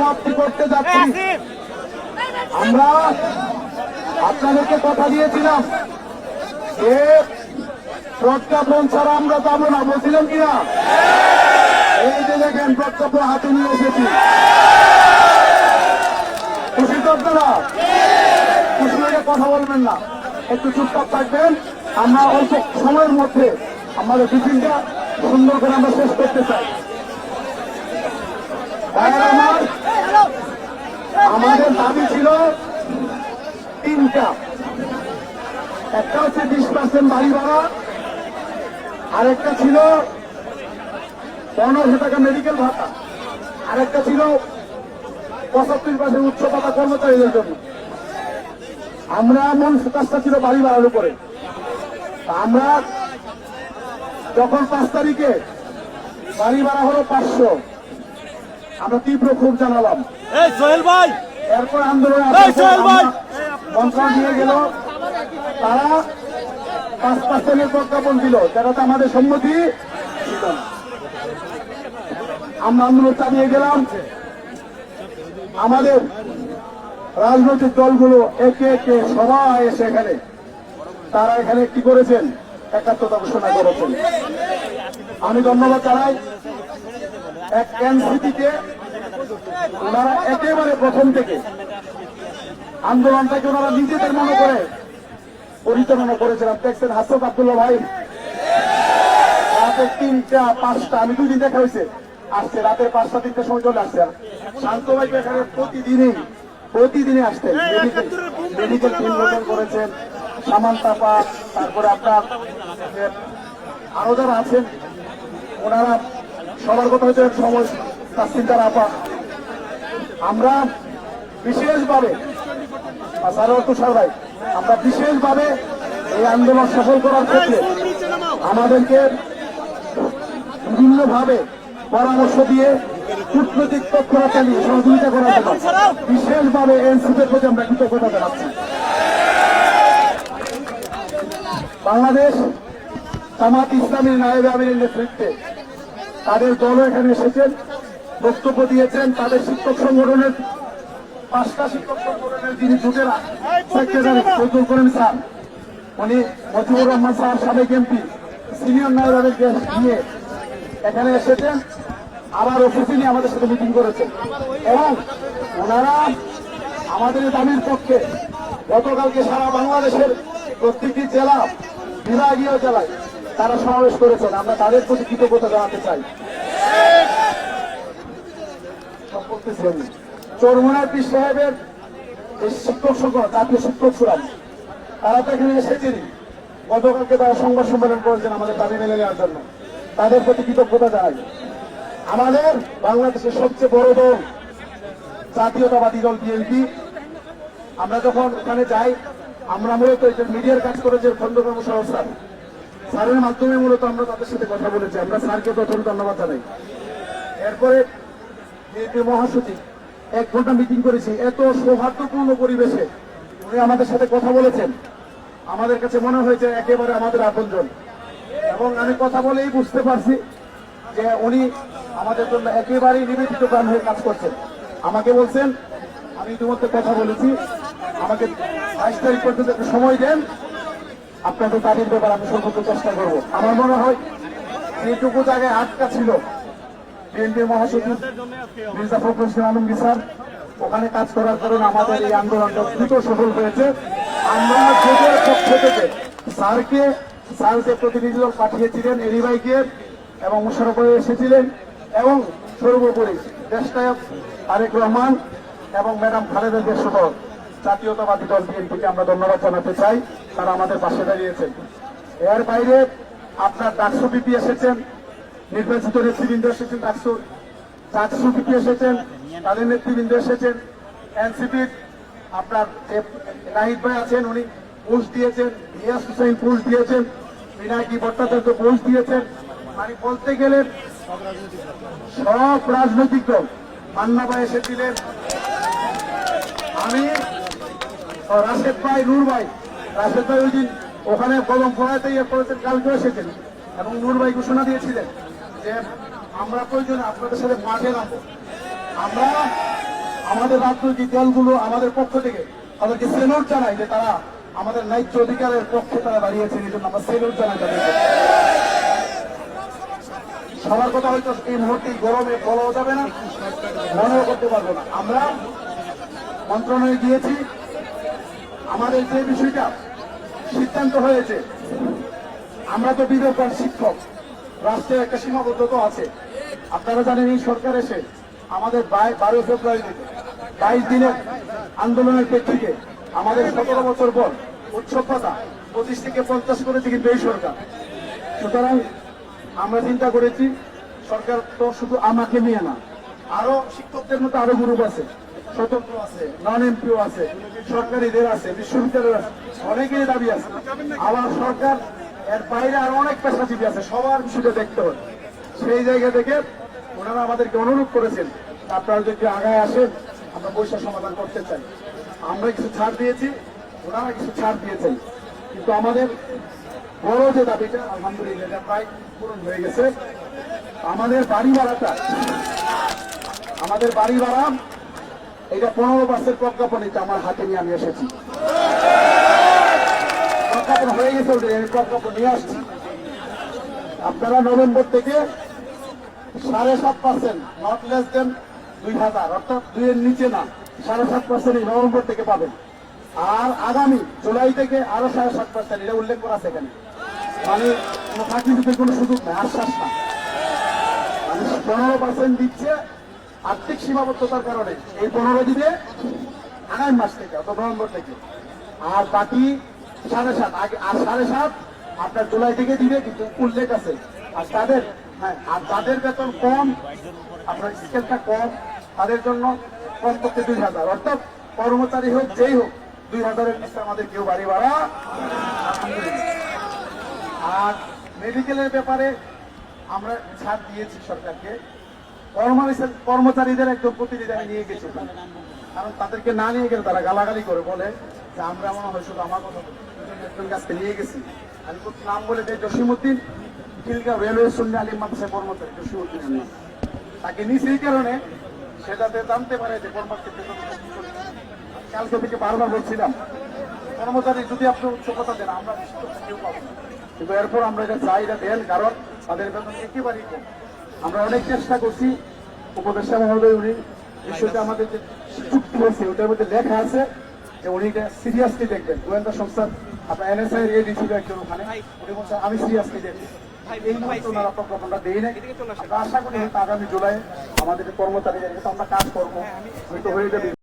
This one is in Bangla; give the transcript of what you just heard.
সমাপ্তি করতে যাচ্ছি। আমরা আপনাদেরকে কথা দিয়েছিলাম যে প্রজ্ঞাপন ছাড়া আমরা যাব না। বলছিলাম কিনা? এই যে দেখেন প্রজ্ঞাপন হাতে নিয়ে এসেছি। খুশি তো আপনারা? খুশি হয়ে কথা বলবেন না। একটু চুপচাপ থাকবেন। আমরা অল্প সময়ের মধ্যে আমাদের মিটিংটা সুন্দর করে আমরা শেষ করতে চাই। আমার দাবি ছিল তিনটা। একটা হচ্ছে বিশ পার্সেন্ট বাড়ি ভাড়া, আরেকটা ছিল পনেরোশো টাকা মেডিকেল ভাতা, আরেকটা ছিল পঁচাত্তর পার্সেন্ট উচ্চ ভাতা কর্মচারীদের জন্য। আমরা মূল কাজটা ছিল বাড়ি ভাড়ার উপরে। আমরা যখন পাঁচ তারিখে বাড়ি ভাড়া হলো পাঁচশো, আমরা তীব্র ক্ষোভ জানালাম। ভাই! এরপর আন্দোলন নিয়ে গেল। তারা পাঁচ পার্সেন্টের প্রজ্ঞাপন দিল। যেটাতে আমাদের সম্মতি। আমরা আন্দোলন চালিয়ে গেলাম। আমাদের রাজনৈতিক দলগুলো একে একে সবাই এসে এখানে। তারা এখানে কি করেছেন? একাত্মতা ঘোষণা করেছেন। আমি ধন্যবাদ জানাই এক এনসিপিকে ওনারা একেবারে প্রথম থেকে। আন্দোলনটাকে ওনারা নিজেদের মনে করে পরিচালনা করেছিলাম দেখছেন হাসক আব্দুল্লাহ ভাই। রাতে তিনটা পাঁচটা আমি দুই দিন দেখা হয়েছে। আসছে রাতের পাঁচটা তিনটার সময় চলে আসছে। আর শান্ত ভাইকে এখানে প্রতিদিনই প্রতিদিনই আসতেন। মেডিকেল টিম গঠন করেছেন। সামান্তা পাক তারপরে আপনার আরও যারা আছেন ওনারা সবার কথা হচ্ছে সময় তাসিলদার আপা। আমরা বিশেষভাবে তুষার ভাই, আমরা বিশেষভাবে এই আন্দোলন সফল করার ক্ষেত্রে আমাদেরকে বিভিন্নভাবে পরামর্শ দিয়ে কূটনৈতিক তৎপরতা চালিয়ে সহযোগিতা করার জন্য বিশেষভাবে এনসিপির প্রতি আমরা কৃতজ্ঞতা জানাচ্ছি। বাংলাদেশ জামাত ইসলামী নায়েব আমিরের নেতৃত্বে তাদের দলও এখানে এসেছেন বক্তব্য দিয়েছেন তাদের শিক্ষক সংগঠনের, পাঁচটা শিক্ষক সংগঠনের যিনি জুটেরা, সেক্রেটারি ফজল করেন স্যার, উনি মজিবুর রহমান স্যার, সাবেক এমপি, সিনিয়র নায়ককে নিয়ে এখানে এসেছেন, আবার অফিসে নিয়ে আমাদের সাথে মিটিং করেছেন। এবং ওনারা আমাদের দাবির পক্ষে গতকালকে সারা বাংলাদেশের প্রত্যেকটি জেলা, বিভাগীয় জেলায় তারা সমাবেশ করেছেন। আমরা তাদের প্রতি কৃতজ্ঞতা জানাতে চাই সব করতেছি আমি। চরমুনার সাহেবের শিক্ষক সংঘ জাতীয় শিক্ষক ফোরাম, তারা তো এখানে এসেছেনই। গতকালকে তারা সংবাদ সম্মেলন করেছেন আমাদের দাবি মেনে নেওয়ার জন্য। তাদের প্রতি কৃতজ্ঞতা জানাই। আমাদের বাংলাদেশের সবচেয়ে বড় দল জাতীয়তাবাদী দল বিএনপি। আমরা যখন ওখানে যাই, আমরা মূলত এটা মিডিয়ার কাজ করেছে খন্দকার মোশারফ স্যার স্যারের মাধ্যমে মূলত আমরা তাদের সাথে কথা বলেছি। আমরা স্যারকে প্রথম ধন্যবাদ জানাই। এরপরে বিএনপি মহাসচিব, এক ঘণ্টা মিটিং করেছি, এত সৌহার্দ্যপূর্ণ পরিবেশে উনি আমাদের সাথে কথা বলেছেন। আমাদের কাছে মনে হয়েছে একেবারে আমাদের আপনজন। এবং আমি কথা বলেই বুঝতে পারছি যে উনি আমাদের জন্য একেবারেই নিবেদিত প্রাণ হয়ে কাজ করছেন। আমাকে বলছেন, আমি ইতিমধ্যে কথা বলেছি, আমাকে বাইশ তারিখ পর্যন্ত একটু সময় দেন, আপনাদের দাবির ব্যাপারে আমি সর্বোচ্চ চেষ্টা করব। আমার মনে হয় যেটুকু জায়গায় আটকা ছিল। বিএনপির মহাসচিব মির্জা ফখরুল ইসলাম আলমগীর স্যার, ওখানে কাজ করার কারণে আমাদের এই আন্দোলনটা দ্রুত সফল হয়েছে। আমরা পক্ষ থেকে স্যারকে স্যার যে প্রতিনিধি দল পাঠিয়েছিলেন এরিবাইকে এবং মুশারফ এসেছিলেন, এবং সর্বোপরি দেশনায়ক তারেক রহমান এবং ম্যাডাম খালেদা জিয়া জাতীয়তাবাদী দল বিএনপিকে আমরা ধন্যবাদ জানাতে চাই। তারা আমাদের পাশে দাঁড়িয়েছেন। এর বাইরে আপনার ডাকসু বিপি এসেছেন নির্বাচিত নেতৃবৃন্দ এসেছেন, ডাকসুর ডাকসু বিপি এসেছেন? তাদের নেতৃবৃন্দ এসেছেন। এনসিপির আপনার নাহিদ ভাই আছেন, উনি পোস্ট দিয়েছেন ইয়াস হুসাইন পোস্ট দিয়েছেন, বিনায়কি ভট্টাচার্য পোস্ট দিয়েছেন। মানে বলতে গেলে সব রাজনৈতিক দল মান্না ভাই এসেছিলেন। আমি রাশেদ ভাই, নূর ভাই, রাশেদ ভাই ওই দিন ওখানে কলম পড়াতে ইয়ে করেছেন কালকেও এসেছেন এবং নূর ভাই ঘোষণা দিয়েছিলেন। যে আমরা প্রয়োজনে আপনাদের সাথে মাঠে নামবো। আমরা আমাদের রাজনৈতিক দলগুলো আমাদের পক্ষ থেকে তাদেরকে সেলুট জানাই যে তারা আমাদের ন্যায্য অধিকারের পক্ষে তারা দাঁড়িয়েছেন। এই জন্য আমরা সেলুট জানাই তাদেরকে সবার কথা হয়তো এই মুহূর্তে গরমে বলাও যাবে না, মনেও করতে পারব না। আমরা মন্ত্রণালয়ে গিয়েছি। আমাদের যে বিষয়টা সিদ্ধান্ত হয়েছে, আমরা তো বিবেকবান শিক্ষক। রাষ্ট্রের একটা সীমাবদ্ধতা আছে। আপনারা জানেন এই সরকার এসে আমাদের বারো ফেব্রুয়ারি থেকে বাইশ দিনের আন্দোলনের প্রেক্ষিতে আমাদের সতেরো বছর পর উৎসব পঁচিশ থেকে পঞ্চাশ করে কিন্তু এই সরকার। সুতরাং আমরা চিন্তা করেছি, সরকার তো শুধু আমাকে নিয়ে না, আরও শিক্ষকদের মতো আরও গ্রুপ আছে, স্বতন্ত্র আছে নন এমপিও আছে, সরকারিদের আছে, বিশ্ববিদ্যালয়ের আছে, অনেকেরই দাবি আছে। আবার সরকার এর বাইরে আরও অনেক পেশাজীবী আছে, সবার বিষয়টা দেখতে হবে। সেই জায়গা থেকে ওনারা আমাদেরকে অনুরোধ করেছেন আপনারা যদি আগায় আসেন, আমরা পয়সা সমাধান করতে চাই। আমরা কিছু ছাড় দিয়েছি, ওনারা কিছু ছাড় দিয়েছেন। কিন্তু আমাদের বড় যে দাবিটা, আলহামদুলিল্লাহ, এটা প্রায় পূরণ হয়ে গেছে। আমাদের বাড়ি ভাড়াটা, আমাদের বাড়ি ভাড়া, এটা পনেরো মাসের প্রজ্ঞাপনিতে আমার হাতে নিয়ে আমি এসেছি। প্রজ্ঞাপন হয়ে গেছে আমি নিয়ে আসছি। আপনারা নভেম্বর থেকে সাড়ে সাত পার্সেন্ট নট লেস দেন দুই হাজার, অর্থাৎ দুইয়ের নিচে না, সাড়ে সাত পার্সেন্ট নভেম্বর থেকে পাবেন। আর আগামী জুলাই থেকে আরও সাড়ে সাত পার্সেন্ট এটা উল্লেখ করা আছে এখানে। মানে কোনো দিতে কোনো সুযোগ নেই, আশ্বাস না মানে পনেরো পার্সেন্ট দিচ্ছে আর্থিক সীমাবদ্ধতার কারণে, এই পনেরো দিনে আগামী মাস থেকে অত নভেম্বর থেকে। আর বাকি সাড়ে সাত, আগে আর সাড়ে সাত আপনার জুলাই থেকে দিবে, কিন্তু উল্লেখ আছে। আর তাদের হ্যাঁ আর তাদের বেতন কম, আপনার স্কেলটা কম, তাদের জন্য কম করতে দুই হাজার। অর্থাৎ কর্মচারী হোক, যেই হোক, দুই হাজারের নিচে আমাদের কেউ বাড়ি ভাড়া আর মেডিকেলের ব্যাপারে আমরা ছাড় দিয়েছি সরকারকে। কর্মচারীদের একদম প্রতিনিধি আমি নিয়ে গেছি। কারণ তাদেরকে না নিয়ে গেলে তারা গালাগালি করে, বলে যে আমরা মনে হয় শুধু আমার কথা বলি। এই জন্য একজন কাছকে নিয়ে গেছি আমি নাম বলে জসিমুদ্দিন রেলওয়ে শূন্য আলী মাদ্রাসা কর্মচারী জসিমুদ্দিনের নাম তাকে নিয়েছি এই কারণে সেটাতে জানতে পারে যে কর্মক্ষেত্রে। কালকে থেকে বারবার বলছিলাম, কর্মচারী, যদি আপনি দেন, আমরা কেউ পাবো। কিন্তু এরপর আমরা এটা চাই, এটা দেন, কারণ তাদের বেতন একেবারেই কম আমরা অনেক চেষ্টা করছি, উপদেষ্টা মহোদয় উনি বিষয়টা আমাদের যে চুক্তি হয়েছে, ওটার মধ্যে লেখা আছে যে উনি এটা সিরিয়াসলি দেখবেন। গোয়েন্দা সংস্থার আপনার এনএসআই এর এডি ছিল একজন ওখানে। উনি বলছে আমি সিরিয়াসলি দেখি এই মুহূর্তে ওনারা প্রজ্ঞাপনটা দেই নাই। আশা করি আগামী জুলাই আমাদের কর্মচারীদের আমরা কাজ করব হয়তো হয়ে যাবে।